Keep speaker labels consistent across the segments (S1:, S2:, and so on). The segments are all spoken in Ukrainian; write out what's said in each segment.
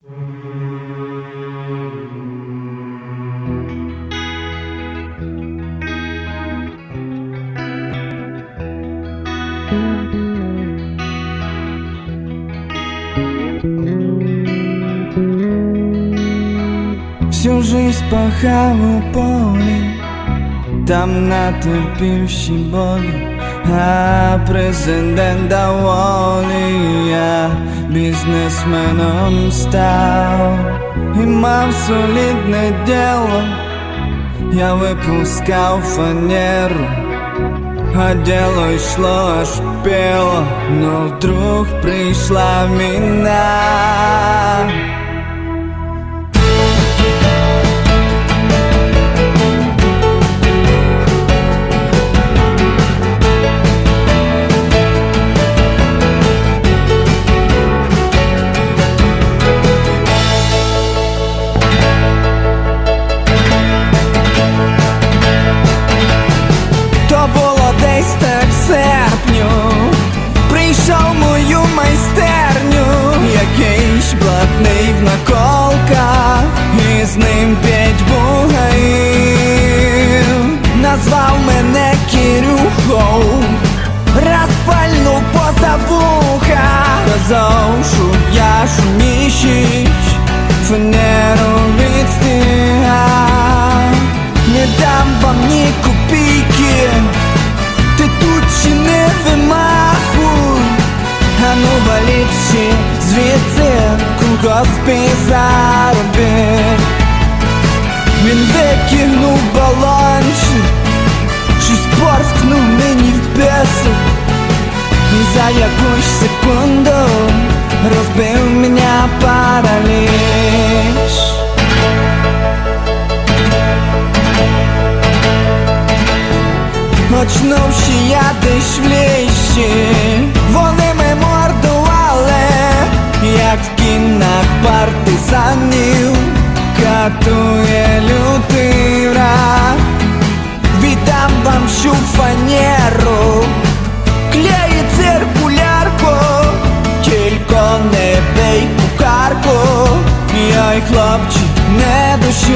S1: Всю жизнь пахав у полі, там натерпівши болі, а президент доволі я бізнесменом став і мав солідне діло, я випускав фанеру. А дело йшло аж пело, но вдруг прийшла війна. В серпню. Прийшов мою майстерню Якийсь блатний в наколках І з ним п'ять бугаїв Назвав мене Кирюхов Розпальнув поза вуха. Казав, щоб я шуміщить Фанеру відстигав колгоспі заробить Він викинув балончик Щось порскнув мені в песок І за якусь секунду Розбив мене параліч. Очнувши я десь в лісі. Вони душі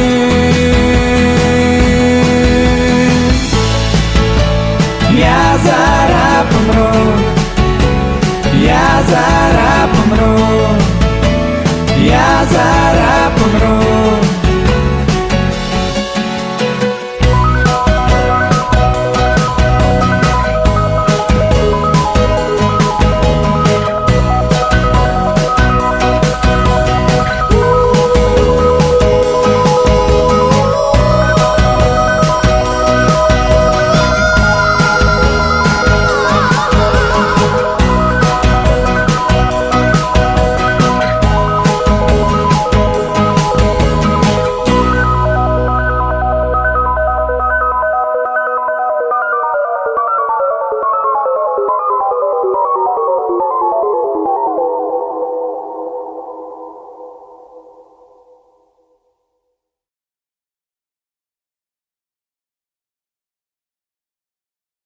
S1: Я зараз помру, я зараз помру.